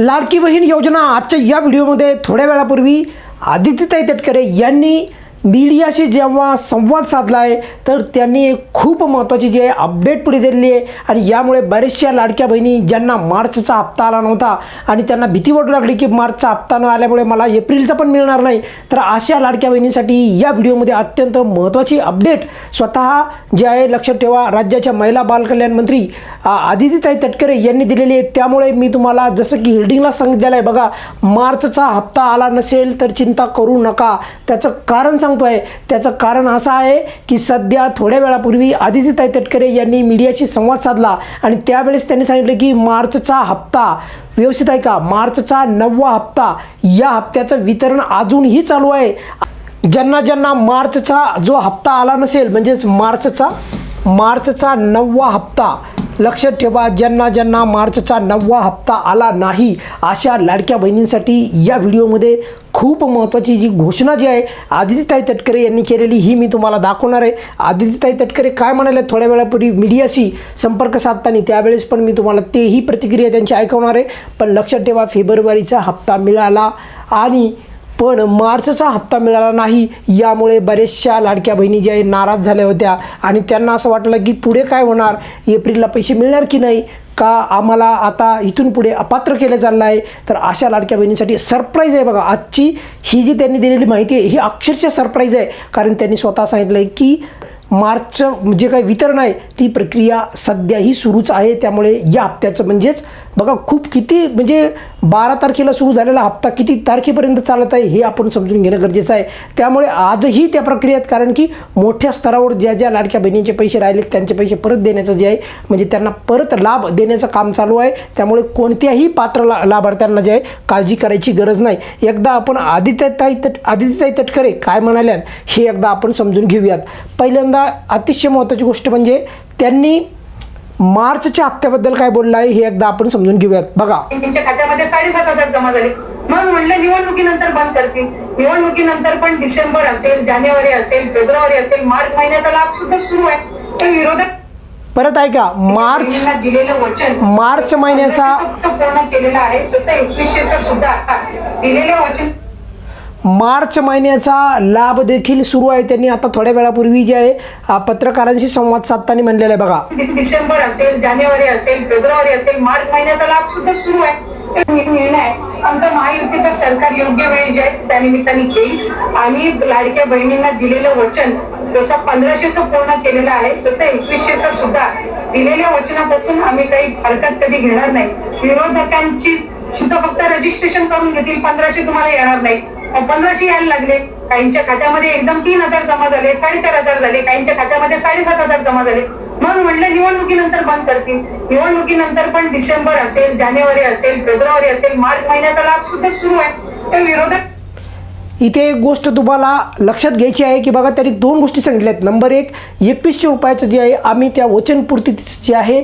लाडकी बहीण योजना आजच्या या व्हिडिओमध्ये थोड्या वेळापूर्वी आदित्यताई तटकरे यांनी मीडियाशी जेव्हा संवाद साधला आहे तर त्यांनी खूप महत्त्वाची जी आहे अपडेट पुढे दिलेली आहे. आणि यामुळे बऱ्याचशा लाडक्या बहिणी ज्यांना मार्चचा हप्ता आला नव्हता आणि त्यांना भीती वाटू लागली की मार्चचा हप्ता न आल्यामुळे मला एप्रिलचा पण मिळणार नाही तर अशा लाडक्या बहिणींसाठी या व्हिडिओमध्ये अत्यंत महत्त्वाची अपडेट स्वतः जे आहे लक्षात ठेवा. राज्याच्या महिला बालकल्याण मंत्री आदितीताई आदित्यताई तटकरे यांनी दिलेली आहे. त्यामुळे मी तुम्हाला जसं की हिल्डिंगला सांगितलेलं आहे बघा मार्चचा हप्ता आला नसेल तर चिंता करू नका. त्याचं कारण सांग सांगतोय. त्याचं कारण असं आहे की सध्या थोड्या वेळापूर्वी आदित्यताई तटकरे यांनी मीडियाशी संवाद साधला आणि त्यावेळेस त्यांनी सांगितलं की मार्चचा हप्ता व्यवस्थित आहे का? मार्चचा नववा हप्ता या हप्त्याचं वितरण अजूनही चालू आहे. ज्यांना ज्यांना मार्चचा जो हप्ता आला नसेल म्हणजेच मार्चचा मार्चचा नववा हप्ता लक्षात ठेवा ज्यांना ज्यांना मार्चचा नववा हप्ता आला नाही अशा लाडक्या बहिणींसाठी या व्हिडिओमध्ये खूप महत्त्वाची जी घोषणा जी आहे आदित्यताई तटकरे यांनी केलेली ही मी तुम्हाला दाखवणार आहे. आदित्यताई तटकरे काय म्हणाले थोड्या वेळापूर्वी मीडियाशी संपर्क साधताना त्यावेळेस पण मी तुम्हाला तेही प्रतिक्रिया त्यांची ऐकवणार आहे. पण लक्षात ठेवा फेब्रुवारीचा हप्ता मिळाला आणि पण मार्चचा हप्ता मिळाला नाही. यामुळे बऱ्याचशा लाडक्या बहिणी ज्या आहे नाराज झाल्या होत्या. आणि त्यांना असं वाटलं की पुढे काय होणार? एप्रिलला पैसे मिळणार की नाही? का आम्हाला आता इथून पुढे अपात्र केलं चाललं आहे तर अशा लाडक्या बहिणींसाठी सरप्राईज आहे बघा. आजची ही जी त्यांनी दिलेली माहिती आहे ही अक्षरशः सरप्राईज आहे. कारण त्यांनी स्वतः सांगितलं आहे की मार्चचं जे काही वितरण आहे ती प्रक्रिया सध्याही सुरूच आहे. त्यामुळे या हप्त्याचं म्हणजेच बघा खूप किती म्हणजे बारा तारखेला सुरू झालेला हप्ता किती तारखेपर्यंत चालत आहे हे आपण समजून घेणं गरजेचं आहे. त्यामुळे आजही त्या प्रक्रियेत कारण की मोठ्या स्तरावर ज्या ज्या लाडक्या बहिणींचे पैसे राहिलेत त्यांचे पैसे परत देण्याचं जे आहे म्हणजे त्यांना परत लाभ देण्याचं काम चालू आहे. त्यामुळे कोणत्याही पात्र ला लाभार्थ्यांना जे आहे काळजी करायची गरज नाही. एकदा आपण आदित्यताई तट आदित्यताई तटकरे काय म्हणाल्यात हे एकदा आपण समजून घेऊयात. पहिल्यांदा अतिशय महत्त्वाची गोष्ट म्हणजे त्यांनी मार्चच्या हप्त्याबद्दल काय बोललं आहे हे एकदा आपण समजून घेऊयात. बघा. त्यांच्या खात्यामध्ये साडेसात हजार जमा झाले. मग म्हणलं निवडणुकीनंतर बंद करतील. निवडणुकीनंतर पण डिसेंबर असेल जानेवारी असेल फेब्रुवारी असेल मार्च महिन्याचा लाभ सुद्धा सुरू आहे. पण विरोधक परत ऐका मार्च बहिणींना दिलेलं वचन मार्च महिन्याचा- पूर्ण केलेलं आहे. तसं एकवीसशेचं सुद्धा दिलेलं वचन मार्च महिन्याचा लाभ देखील सुरू आहे. त्यांनी आता थोड्या वेळापूर्वी जे आहे पत्रकारांशी संवाद साधताना म्हणलेलं आहे बघा. डिसेंबर असेल जानेवारी असेल फेब्रुवारी असेल मार्च महिन्याचा लाभ सुद्धा सुरू आहे. निर्णय आमचा महायुतीचं सरकार योग्य वेळी जे आहे त्यानिमित्ताने घेईल. आम्ही लाडक्या बहिणींना दिलेलं वचन जसं पंधराशेचं पूर्ण केलेलं आहे तसं एकवीसशेचं सुद्धा दिलेल्या वचनापासून आम्ही काही हरकत कधी घेणार नाही. विरोधकांची सुद्धा फक्त रजिस्ट्रेशन करून घेतील पंधराशे तुम्हाला येणार नाही. पंधराशे यायला लागले. काहींच्या खात्यामध्ये एकदम तीन हजार जमा झाले साडेचार हजार झाले. काहींच्या खात्यामध्ये साडेसात हजार जमा झाले. मग म्हणलं निवडणुकीनंतर बंद करतील. निवडणुकीनंतर पण डिसेंबर असेल जानेवारी असेल फेब्रुवारी असेल मार्च महिन्याचा लाभ सुद्धा सुरू आहे. विरोधक इथे एक गोष्ट तुम्हाला लक्षात घ्यायची आहे की बघा त्यांनी दोन गोष्टी सांगितल्या आहेत. नंबर एक एकवीसशे रुपयाचं जे आहे आम्ही त्या वचनपूर्ती जे आहे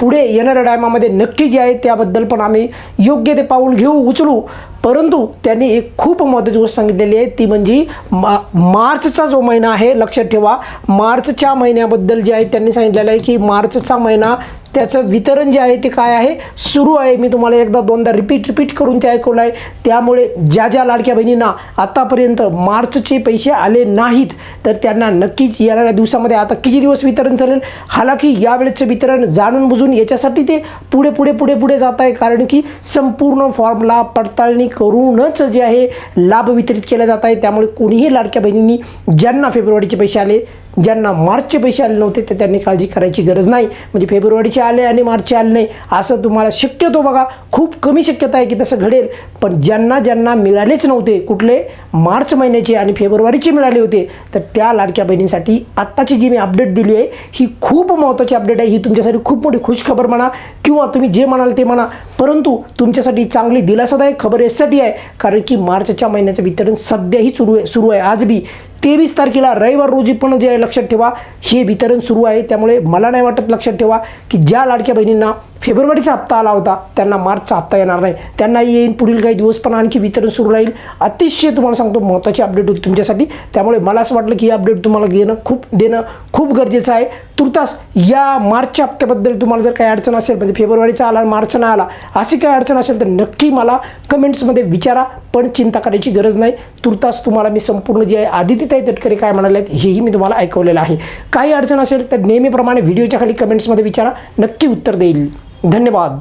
पुढे येणाऱ्या टायमामध्ये नक्की जे आहे त्याबद्दल पण आम्ही योग्य ते पाऊल घेऊ उचलू. परंतु त्यांनी एक खूप महत्त्वाची गोष्ट सांगितलेली आहे. ती म्हणजे मा मार्चचा जो महिना आहे लक्षात ठेवा. मार्चच्या महिन्याबद्दल जे आहे त्यांनी सांगितलेलं आहे की मार्चचा महिना त्याचं वितरण जे आहे ते काय आहे? सुरू आहे. मी तुम्हाला एकदा दोनदा रिपीट रिपीट करून ते ऐकवलं आहे. त्यामुळे ज्या ज्या लाडक्या बहिणींना आतापर्यंत मार्चचे पैसे आले नाहीत तर त्यांना नक्कीच येणाऱ्या दिवसामध्ये आता किती दिवस वितरण चालेल? हालाकी यावेळेचं वितरण जाणून बुजून याच्यासाठी ते पुढे पुढे पुढे पुढे जात आहे. कारण की संपूर्ण फॉर्मला पडताळणी करूनच जे आहे लाभ वितरित केला जात आहे. त्यामुळे कोणीही लाडक्या बहिणींनी ज्यांना फेब्रुवारीचे पैसे आले ज्यांना मार्चचे पैसे आले नव्हते तर त्यांनी काळजी करायची गरज नाही. म्हणजे फेब्रुवारीचे आले आणि मार्चचे आले नाही असं तुम्हाला शक्यतो बघा. खूप कमी शक्यता आहे की तसं घडेल. पण ज्यांना ज्यांना मिळालेच नव्हते कुठले मार्च महिन्याचे आणि फेब्रुवारीचे मिळाले होते. तर त्या लाडक्या बहिणींसाठी आत्ताची जी मी अपडेट दिली आहे ही खूप महत्त्वाची अपडेट आहे. ही तुमच्यासाठी खूप मोठी खुशखबर म्हणा किंवा तुम्ही जे म्हणाल ते म्हणा. परंतु तुमच्यासाठी चांगली दिलासादायक खबर यासाठी आहे. कारण की मार्चच्या महिन्याचं वितरण सध्याही सुरू आहे सुरू आहे. आज बी तेवीस तारखेला रविवार रोजी पण जे आहे लक्षात ठेवा हे वितरण सुरू आहे. त्यामुळे मला नाही वाटत लक्षात ठेवा की ज्या लाडक्या बहिणींना फेब्रुवारीचा हप्ता आला होता. त्यांना मार्चचा हप्ता येणार नाही. त्यांना येईन. पुढील काही दिवस पण आणखी वितरण सुरू राहील. अतिशय तुम्हाला सांगतो महत्त्वाची अपडेट होती तुमच्यासाठी. त्यामुळे मला असं वाटलं की ही अपडेट तुम्हाला घेणं खूप देणं खूप गरजेचं आहे. तुर्तास या मार्चच्या हप्त्याबद्दल तुम्हाला जर काही अडचण असेल म्हणजे फेब्रुवारीचा आला मार्च नाही आला अशी काही अडचण असेल तर नक्की मला कमेंट्समध्ये विचारा. पण चिंता करायची गरज नाही. तुर्तास तुम्हाला मी संपूर्ण जे आहे आदित्यताई तटकरे काय म्हणाले आहेत हेही मी तुम्हाला ऐकवलेलं आहे. काही अडचण असेल तर नेहमीप्रमाणे व्हिडिओच्या खाली कमेंट्समध्ये विचारा. नक्की उत्तर देईल. धन्यवाद.